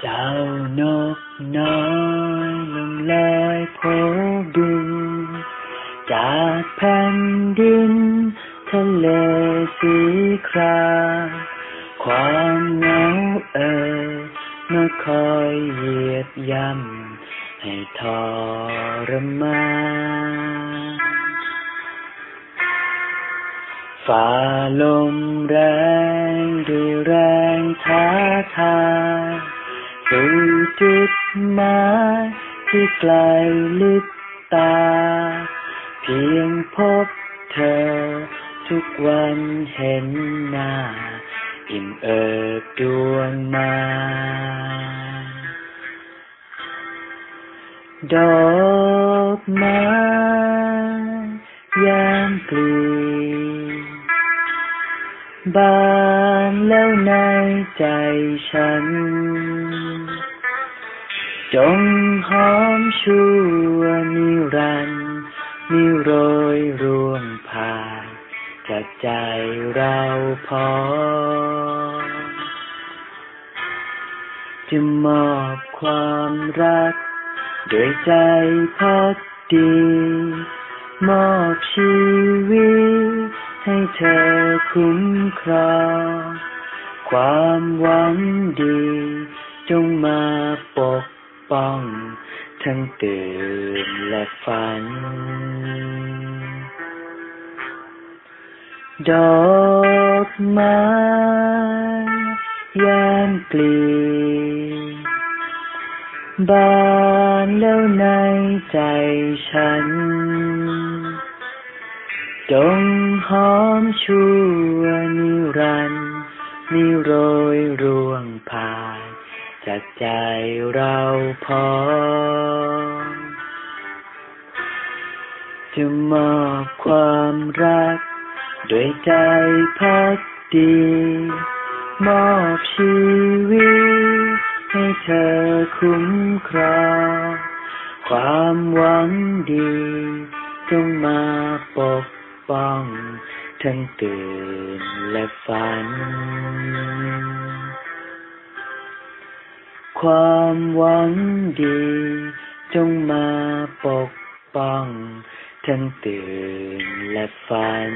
เจ้านกน้อยลงลอยโพดูจากแผ่นดินทะเลสีคราความเหงาเอ่ยมาคอยเหยียบย่ำให้ทรมานฝ่าลมแรงด้วยแรงท้าทาย หมายที่ไกลลิบตา เพียงพบเธอ ทุกวันเห็นหน้า อิ่มเอิบดวงมา ดอกไม้ยามกลีบานแล้วในใจฉัน จงหอมชั่วนิรันดร์นิโรยร่วงผ่านจากใจเราพอ จะมอบความรัก ด้วยใจพักดี มอบชีวิต ให้เธอคุ้มครองความหวังดี จงมาปก ป้อง ทั้งตื่นและฝัน ดอกไม้ยามกลีบานแล้วในใจฉัน จงหอมชวน จากใจเราพอ จะมอบความรัก ด้วยใจพักดี มอบชีวิต ให้เธอคุ้มครองความหวังดีจงมาปกป้อง ทั้งตื่นและฝัน ความหวังดี จงมาปกป้อง ทั้งตื่นและฝัน